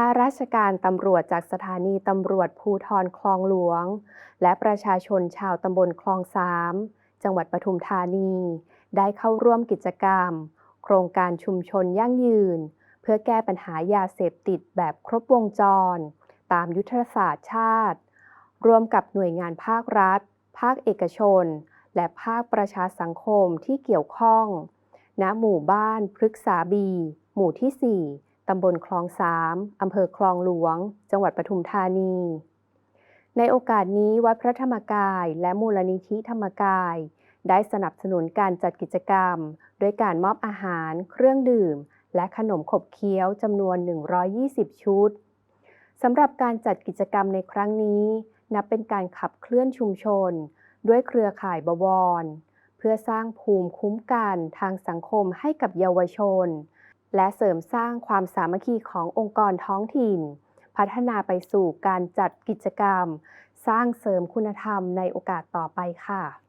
ข้าราชการตำรวจจากสถานีตำรวจภูทรคลองหลวง และประชาชนชาวตำบลคลองสามจังหวัดปทุมธานี ได้เข้าร่วมกิจกรรม โครงการชุมชนยั่งยืน เพื่อแก้ปัญหายาเสพติดแบบครบวงจร ตามยุทธศาสตร์ชาติ ร่วมกับหน่วยงานภาครัฐ ภาคเอกชน และภาคประชาสังคมที่เกี่ยวข้อง ณ หมู่บ้านพฤกษาบี หมู่ที่ 4 ตำบลคลองสามอำเภอคลองหลวง จังหวัดปทุมธานี ในโอกาสนี้วัดพระธรรมกายและมูลนิธิธรรมกาย ได้สนับสนุนการจัดกิจกรรม ด้วยการมอบอาหาร เครื่องดื่ม และขนมขบเคี้ยวจำนวน 120 ชุดสำหรับการจัดกิจกรรมในครั้งนี้ นับเป็นการขับเคลื่อนชุมชน ด้วยเครือข่ายบวร เพื่อสร้างภูมิคุ้มกันทางสังคมให้กับเยาวชน และเสริมสร้างความสามัคคีขององค์กรท้องถิ่น พัฒนาไปสู่การจัดกิจกรรม สร้างเสริมคุณธรรมในโอกาสต่อไปค่ะ